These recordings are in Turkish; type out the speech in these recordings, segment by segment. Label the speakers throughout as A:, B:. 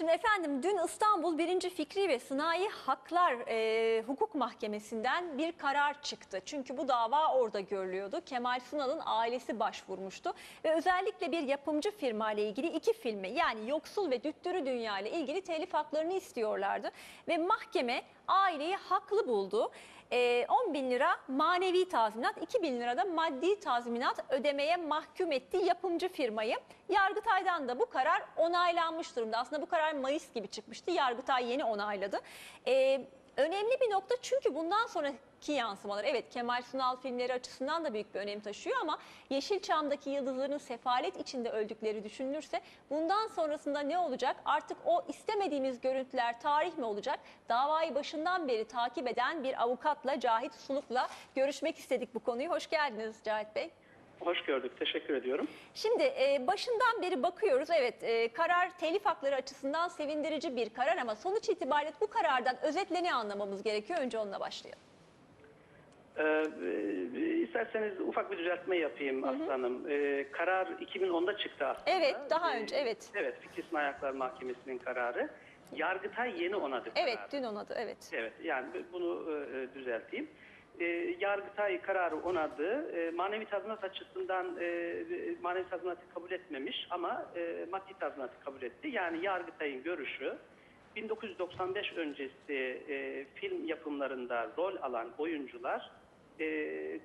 A: Şimdi efendim dün İstanbul 1. Fikri ve Sınai Haklar e, Hukuk Mahkemesi'nden bir karar çıktı. Çünkü bu dava orada görülüyordu. Kemal Sunal'ın ailesi başvurmuştu ve özellikle bir yapımcı firma ile ilgili iki filmi yani Yoksul ve Düttürü Dünya ile ilgili telif haklarını istiyorlardı. Ve mahkeme aileyi haklı buldu. E, 10 bin lira manevi tazminat, 2 bin lira da maddi tazminat ödemeye mahkum etti yapımcı firmayı. Yargıtay'dan da bu karar onaylanmış durumda. Aslında bu karar Mayıs gibi çıkmıştı. Yargıtay yeni onayladı. E, önemli bir nokta çünkü bundan sonraki yansımalar evet Kemal Sunal filmleri açısından da büyük bir önem taşıyor ama Yeşilçam'daki yıldızların sefalet içinde öldükleri düşünülürse bundan sonrasında ne olacak? Artık o istemediğimiz görüntüler tarih mi olacak? Davayı başından beri takip eden bir avukatla Cahit Suluk'la görüşmek istedik bu konuyu. Hoş geldiniz Cahit Bey.
B: Hoş gördük. Teşekkür ediyorum.
A: Şimdi e, başından beri bakıyoruz. Evet e, karar telif hakları açısından sevindirici bir karar ama sonuç itibariyle bu karardan özetle ne anlamamız gerekiyor? Önce onunla başlayalım.
B: Ee, e, isterseniz ufak bir düzeltme yapayım Aslanım. Ee, karar 2010'da çıktı aslında.
A: Evet, daha
B: Ee,
A: önce, evet.
B: Evet, Fikri Sınai Haklar Mahkemesi'nin kararı. Yargıtay yeni onadı
A: Evet
B: kararı.
A: dün onadı evet.
B: Evet, yani bunu e, düzelteyim. E, Yargıtay kararı onadı. E, manevi tazminat açısından e, manevi tazminatı kabul etmemiş ama e, maddi tazminatı kabul etti. Yani Yargıtay'ın görüşü 1995 öncesi e, film yapımlarında rol alan oyuncular e,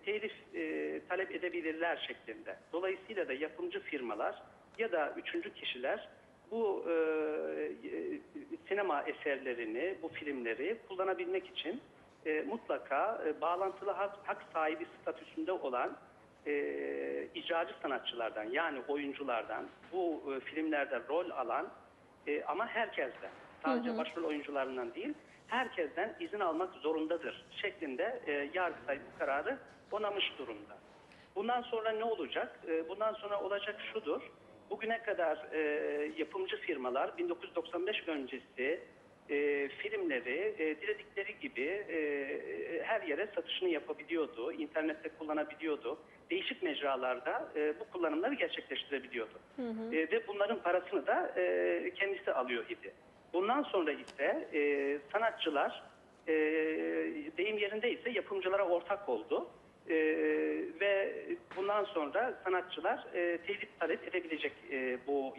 B: telif e, talep edebilirler şeklinde. Dolayısıyla da yapımcı firmalar ya da üçüncü kişiler bu e, e, sinema eserlerini, bu filmleri kullanabilmek için e, mutlaka e, bağlantılı hak, hak sahibi statüsünde olan e, icracı sanatçılardan yani oyunculardan bu e, filmlerde rol alan e, ama herkesten sadece başrol oyuncularından değil herkesten izin almak zorundadır şeklinde e, Yargıtay bu kararı onamış durumda. Bundan sonra ne olacak? E, bundan sonra olacak şudur. Bugüne kadar e, yapımcı firmalar 1995 öncesi e, filmleri e, diledikleri gibi e, her yere satışını yapabiliyordu, internette kullanabiliyordu. Değişik mecralarda e, bu kullanımları gerçekleştirebiliyordu. E, ve bunların parasını da e, kendisi alıyor idi. Bundan sonra ise e, sanatçılar e, deyim yerinde ise yapımcılara ortak oldu. E, ve bundan sonra sanatçılar e, telif talep edebilecek e, bu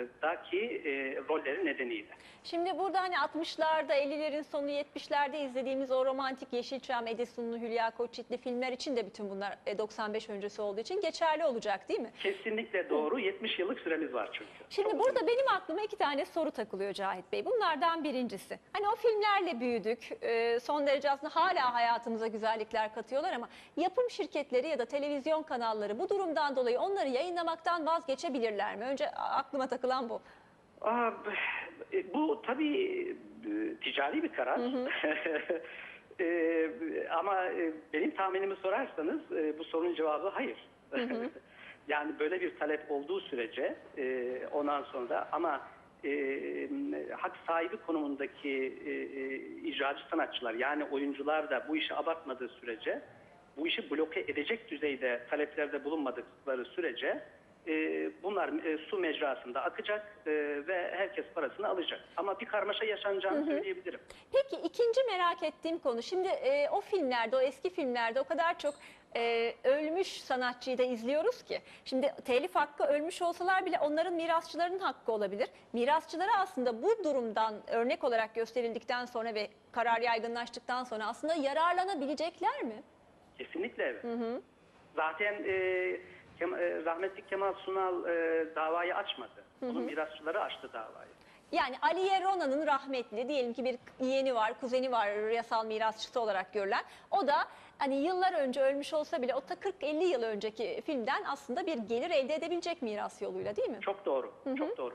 B: yapımlardaki e, rolleri nedeniyle.
A: Şimdi burada hani 60'larda 50'lerin sonu 70'lerde izlediğimiz o romantik Yeşilçam, Edesunlu, Hülya Koçyiğitli filmler için de bütün bunlar e, 95 öncesi olduğu için geçerli olacak değil mi?
B: Kesinlikle doğru. 70 yıllık süremiz var çünkü.
A: Şimdi
B: Çok
A: burada benim aklıma iki tane soru takılıyor Cahit Bey. Bunlardan birincisi. Hani o filmlerle büyüdük. e, Son derece aslında hala hayatımıza güzellikler katıyorlar ama yapım şirketleri ya da televizyon kanalları bu durumdan dolayı onları yayınlamaktan vazgeçebilirler mi? Önce aklıma takılan bu.
B: Aa, e, bu tabii e, ticari bir karar. E, ama e, benim tahminimi sorarsanız bu sorunun cevabı hayır. yani böyle bir talep olduğu sürece e, ondan sonra ama e, hak sahibi konumundaki e, e, icracı sanatçılar yani oyuncular da bu işi abartmadığı sürece bu işi bloke edecek düzeyde taleplerde bulunmadıkları sürece e, bunlar e, su mecrasında akacak e, ve herkes parasını alacak. Ama bir karmaşa yaşanacağını söyleyebilirim.
A: Peki ikinci merak ettiğim konu. Şimdi e, o filmlerde, o eski filmlerde o kadar çok e, ölmüş sanatçıyı da izliyoruz ki. Şimdi telif hakkı ölmüş olsalar bile onların mirasçılarının hakkı olabilir. Mirasçılara aslında bu durumdan örnek olarak gösterildikten sonra ve karar yaygınlaştıktan sonra aslında yararlanabilecekler mi?
B: Kesinlikle evet. Zaten e, Kem- e, rahmetli Kemal Sunal e, davayı açmadı. Onun mirasçıları açtı davayı.
A: Yani Aliye Rona'nın rahmetli diyelim ki bir yeğeni var, kuzeni var yasal mirasçısı olarak görülen. O da hani yıllar önce ölmüş olsa bile o da 40-50 yıl önceki filmden aslında bir gelir elde edebilecek miras yoluyla değil mi?
B: Çok doğru. Çok doğru.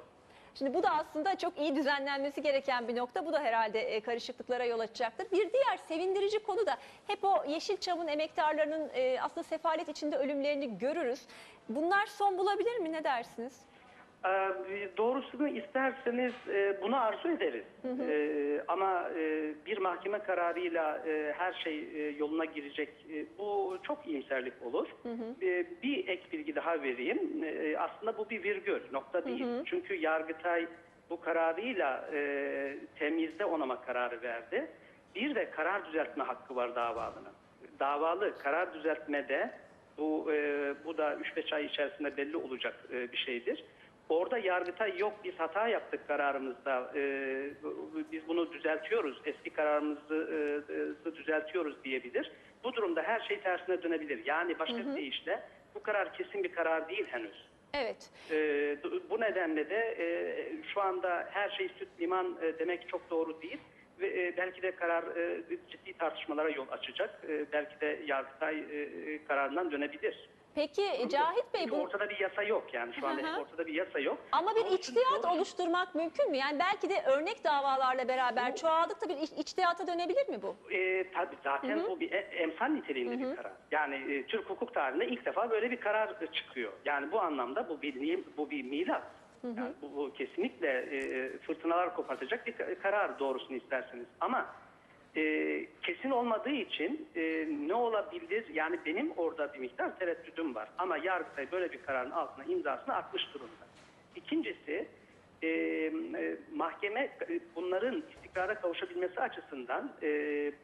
A: Şimdi bu da aslında çok iyi düzenlenmesi gereken bir nokta. Bu da herhalde e, karışıklıklara yol açacaktır. Bir diğer sevindirici konu da hep o Yeşilçam'ın emektarlarının e, aslında sefalet içinde ölümlerini görürüz. Bunlar son bulabilir mi? Ne dersiniz?
B: Ee, doğrusunu isterseniz e, bunu arzu ederiz. Ee, ama e, bir mahkeme kararıyla e, her şey yoluna girecek. Bu çok iyimserlik olur. E, bir ek bilgi daha vereyim. Aslında bu bir virgül, nokta değil. Çünkü Yargıtay bu kararıyla temizde onama kararı verdi. Bir de karar düzeltme hakkı var davalının. Davalı karar düzeltmede bu bu da 3-5 ay içerisinde belli olacak bir şeydir. Orada Yargıtay yok biz hata yaptık kararımızda e, bu- biz bunu düzeltiyoruz eski kararımızı e, e, düzeltiyoruz diyebilir. Bu durumda her şey tersine dönebilir. Yani başka bir deyişle bu karar kesin bir karar değil henüz.
A: Evet.
B: E, bu nedenle de e, şu anda her şey süt liman e, demek çok doğru değil ve e, belki de karar e, ciddi tartışmalara yol açacak. E, belki de Yargıtay e, kararından dönebilir.
A: Peki Cahit Bey
B: Çünkü
A: bu
B: ortada bir yasa yok yani şu anda
A: Hı hı.
B: ortada bir yasa yok.
A: ama bir
B: Doğru-
A: içtihat
B: doğru-
A: oluşturmak mümkün mü? Yani belki de örnek davalarla beraber çoğaldıkça bir iç- içtihata dönebilir mi bu?
B: E, tabii zaten o bir e- emsal niteliğinde bir karar. Yani e, Türk hukuk tarihinde ilk defa böyle bir karar e, çıkıyor. Yani bu anlamda bu bir bu bir milat. Yani bu, bu kesinlikle e, fırtınalar kopartacak bir ka- karar doğrusunu isterseniz. Ama e, kesin olmadığı için e, ne olabilir? Yani benim orada bir miktar tereddüdüm var. Ama Yargıtay böyle bir kararın altına imzasını atmış durumda. İkincisi e, e, mahkeme e, bunların istikrara kavuşabilmesi açısından e,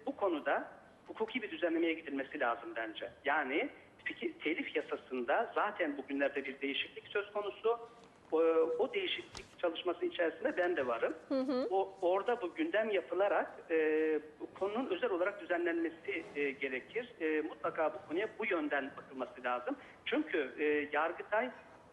B: bu konuda hukuki bir düzenlemeye gidilmesi lazım bence. Yani fikir, telif yasasında zaten bugünlerde bir değişiklik söz konusu. O, o değişiklik çalışması içerisinde ben de varım. O orada bu gündem yapılarak e, bu konunun özel olarak düzenlenmesi e, gerekir. E, mutlaka bu konuya bu yönden bakılması lazım. Çünkü e, Yargıtay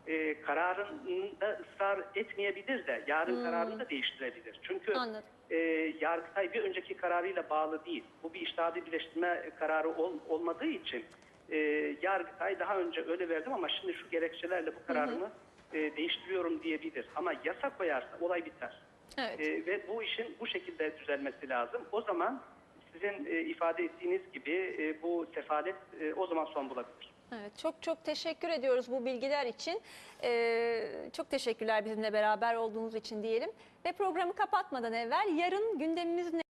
B: e, kararında ısrar etmeyebilir de yarın kararını da değiştirebilir. Çünkü
A: Anladım.
B: e, Yargıtay bir önceki kararıyla bağlı değil. Bu bir iştihadi birleştirme kararı ol- olmadığı için e, Yargıtay daha önce öyle verdim ama şimdi şu gerekçelerle bu kararımı e, değiştiriyorum diyebilir. Ama yasa koyarsa olay biter.
A: Evet.
B: E, ve bu işin bu şekilde düzelmesi lazım. O zaman sizin e, ifade ettiğiniz gibi e, bu sefalet e, o zaman son bulabilir.
A: Evet, çok çok teşekkür ediyoruz bu bilgiler için. Ee, çok teşekkürler bizimle beraber olduğunuz için diyelim. Ve programı kapatmadan evvel yarın gündemimiz ne?